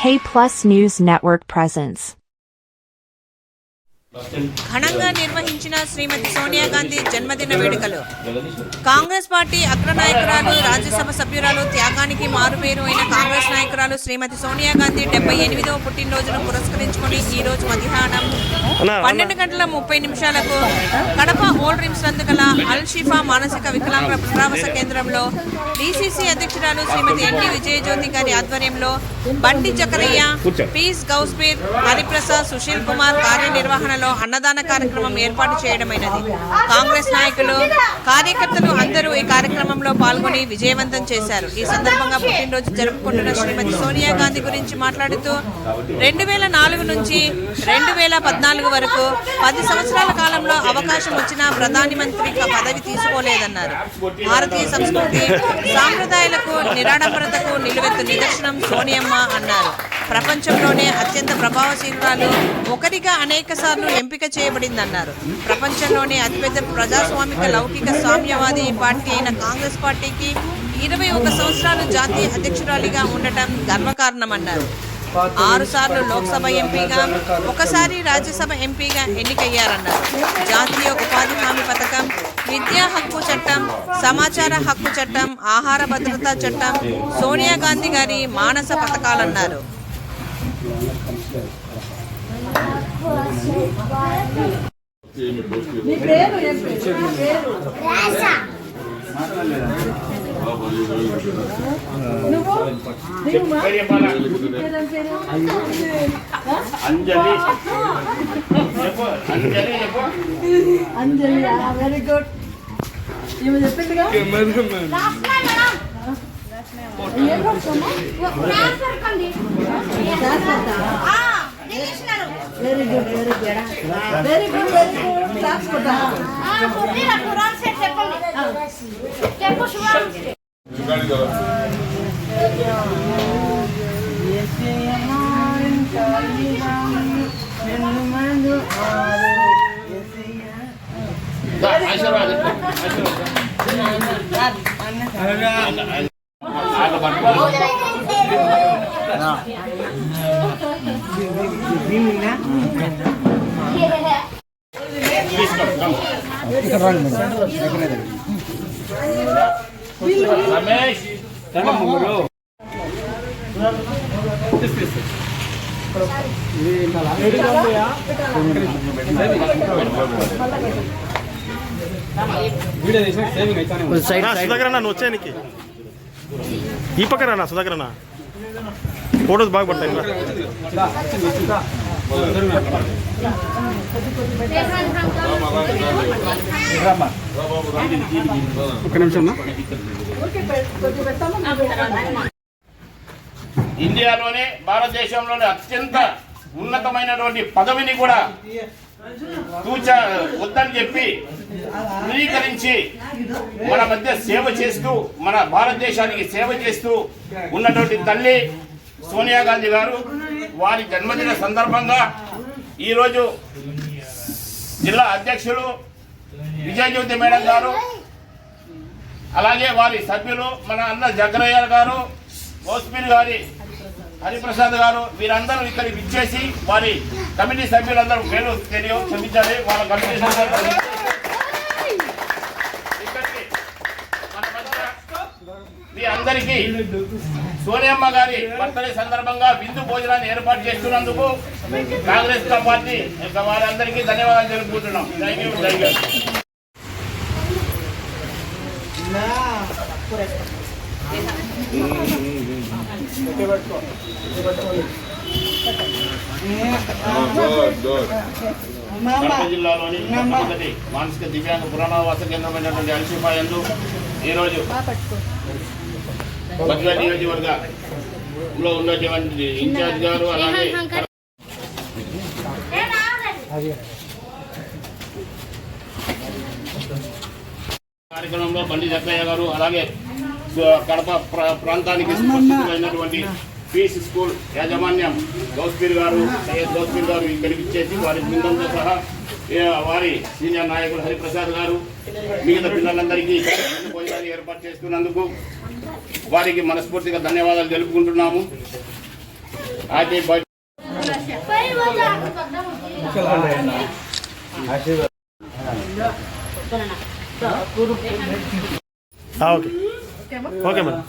K Plus News Network presents. ఘనంగా నిర్వహించిన శ్రీమతి సోనియా గాంధీ జన్మదిన వేడుకలు కాంగ్రెస్ పార్టీ అగ్రనాయకురాలు రాజ్యసభ సభ్యురాలు త్యాగానికి మారుపేరు అయిన కాంగ్రెస్ నాయకురాలు శ్రీమతి సోనియా గాంధీ డెబ్బై ఎనిమిదవ పుట్టినరోజును పురస్కరించుకుని ఈ రోజు మధ్యాహ్నం పన్నెండు గంటల ముప్పై నిమిషాలకు కడప ఓల్డ్ రిమ్స్ నందు గల అల్ షిఫా మానసిక వికలాంగుల పునరావాస కేంద్రంలో డీసీసీ అధ్యక్షురాలు శ్రీమతి ఎన్టీ విజయజ్యోతి గారి ఆధ్వర్యంలో బండి చక్రయ్య పీస్ గౌస్పీర్ హరిప్రసాద్ సుశీల్ కుమార్ కార్యనిర్వహణలో అన్నదాన కార్యక్రమం ఏర్పాటు చేయడమైనది. కాంగ్రెస్ నాయకులు కార్యకర్తలు అందరూ ఈ కార్యక్రమంలో పాల్గొని విజయవంతం చేశారు. ఈ సందర్భంగా పుట్టినరోజు జరుపుకుంటున్న శ్రీమతి సోనియా గాంధీ గురించి మాట్లాడుతూ రెండు వేల నాలుగు నుంచి రెండు వేల పద్నాలుగు వరకు పది సంవత్సరాల కాలంలో అవకాశం వచ్చిన ప్రధానమంత్రి పదవి తీసుకోలేదన్నారు. భారతీయ సంస్కృతి సాంప్రదాయాలకు నిరాడంబరతకు నిలువెత్తు నిదర్శనం సోనియమ్మ అన్నారు. ప్రపంచంలోనే అత్యంత ప్రభావశీలురాలు ఒకరిగా అనేక సార్లు ఎంపిక చేయబడిందన్నారు. ప్రపంచంలోనే అతిపెద్ద ప్రజాస్వామిక లౌకిక సామ్యవాది పార్టీ అయిన కాంగ్రెస్ పార్టీకి ఇరవై ఒక సంవత్సరాలు జాతీయ అధ్యక్షురాలిగా ఉండటం గర్వకారణమన్నారు ఆరు సార్లు లోక్సభ ఎంపీగా ఒకసారి రాజ్యసభ ఎంపీగా ఎన్నికయ్యారన్నారు. జాతీయ ఉపాధి హామీ పథకం విద్యా హక్కు చట్టం సమాచార హక్కు చట్టం ఆహార భద్రతా చట్టం సోనియా గాంధీ గారి మానస పథకాలన్నారు. చెప్పు అంజలి చెప్పు అంజలి. వెరీ గుడ్ ఈమె చెప్పిందిగా? ఏం very good very good very good very good class కొట్టా దా, ఆశీర్వాదం ఆశీర్వాదం ఆట పట్టుకో. తీసుకో, కమ్. రమేష్. సుధాకర్ అన్న నువ్వు వచ్చానికి ఈ పక్కన అన్న సుధాకర్ అన్న. ఫోటోస్ బాగా పడతాయి. ఒక్క నిమిషం. ఇండియాలోనే భారతదేశంలోనే అత్యంత ఉన్నతమైనటువంటి పదవిని కూడా తూచా వద్దని చెప్పి ధృవీకరించి మన మధ్య సేవ చేస్తూ మన భారతదేశానికి సేవ చేస్తూ ఉన్నటువంటి తల్లి సోనియా గాంధీ గారు వారి జన్మదిన సందర్భంగా ఈరోజు జిల్లా అధ్యక్షులు విజయజ్యోతి మేడం గారు అలాగే వారి సభ్యులు మన అన్న జగ్గరయ్య గారు మోస్పీర్ గారి హరిప్రసాద్ గారు వీరందరూ ఇక్కడికి ఇచ్చేసి వారి కమిటీ సభ్యులందరూ పేరు తెలియ క్షమించాలి వాళ్ళ కమిటీ సభ్యులు ఇక్కడికి మన మధ్య మీ అందరికీ సోనియమ్మ గారి బర్త్డే సందర్భంగా విందు భోజనాన్ని ఏర్పాటు చేస్తున్నందుకు కాంగ్రెస్ పార్టీ వారందరికీ ధన్యవాదాలు తెలుపుకుంటున్నాం. థ్యాంక్ యూ థ్యాంక్ యూ జిల్లాలోని మానసిక దివ్యాంగ పురాణవాస కేంద్రమైనటువంటి అలసిపాయందు ఈరోజు మధ్య నియోజకవర్గంలో ఉన్నటువంటి ఇన్ఛార్జ్ గారు అలాగే కార్యక్రమంలో బండి జక్కయ్య గారు అలాగే కడప ప్ర- ప్రాంతానికి సుపరిచితులైనటువంటి పీస్ స్కూల్ యాజమాన్యం గౌస్పీర్ గారు సయ్యద్ గౌస్పీర్ గారు ఇక్కడికి ఇచ్చేసి వారి బృందంతో సహా ఏ, వారి సీనియర్ నాయకులు హరిప్రసాద్ గారు మిగతా పిల్లలందరికీ ఇక్కడ విందు భోజనాలు ఏర్పాటు చేస్తున్నందుకు వారికి మనస్ఫూర్తిగా ధన్యవాదాలు తెలుపుకుంటున్నాము. ఓకే. Okay madam.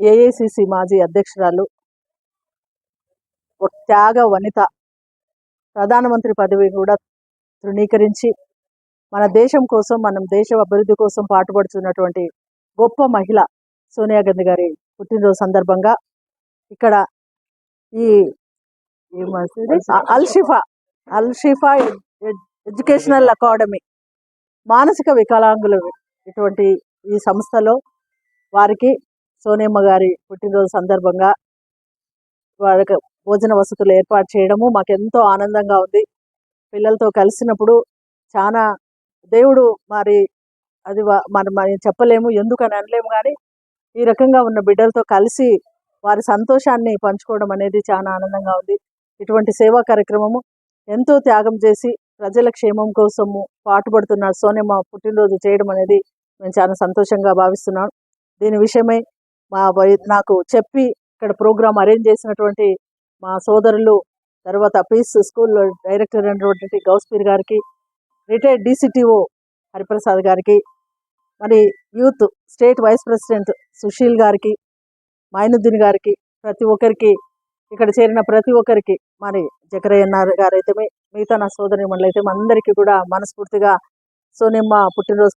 ఏఐసిసి మాజీ అధ్యక్షురాలు ఒక త్యాగ వనిత ప్రధానమంత్రి పదవి కూడా తృణీకరించి మన దేశం కోసం మనం దేశ అభివృద్ధి కోసం పాటుపడుతున్నటువంటి గొప్ప మహిళ సోనియా గాంధీ గారి పుట్టినరోజు సందర్భంగా ఇక్కడ ఈ ఈ మసీదు? అల్ షిఫా అల్ షిఫా ఎడ్- ఎడ్యుకేషనల్ అకాడమీ మానసిక వికలాంగుల ఇటువంటి ఈ సంస్థలో వారికి సోనేమ్మ గారి పుట్టినరోజు సందర్భంగా వాళ్ళకి భోజన వసతులు ఏర్పాటు చేయడము మాకు ఎంతో ఆనందంగా ఉంది. పిల్లలతో కలిసినప్పుడు చాలా దేవుడు మరి అది మనం మనం చెప్పలేము ఎందుకని అనలేము కానీ ఈ రకంగా ఉన్న బిడ్డలతో కలిసి వారి సంతోషాన్ని పంచుకోవడం అనేది చాలా ఆనందంగా ఉంది. ఇటువంటి సేవా కార్యక్రమము ఎంతో త్యాగం చేసి ప్రజల క్షేమం కోసము పాటుపడుతున్న సోనేమ్మ పుట్టినరోజు చేయడం అనేది మేము చాలా సంతోషంగా భావిస్తున్నాం. దీని విషయమై మా వై- నాకు చెప్పి ఇక్కడ ప్రోగ్రాం అరేంజ్ చేసినటువంటి మా సోదరులు తర్వాత పీస్ స్కూల్లో డైరెక్టర్ అయినటువంటి గౌస్పీర్ గారికి రిటైర్డ్ డీసీటీఓ హరిప్రసాద్ గారికి మరి youth state vice president Sushil గారికి మైనుద్దీన్ గారికి ప్రతి ఒక్కరికి ఇక్కడ చేరిన ప్రతి ఒక్కరికి మరి జకరయ్య గారు అయితే మిగతా నా సోదరి అయితే అందరికీ కూడా మనస్ఫూర్తిగా సోనిమ్మ పుట్టినరోజు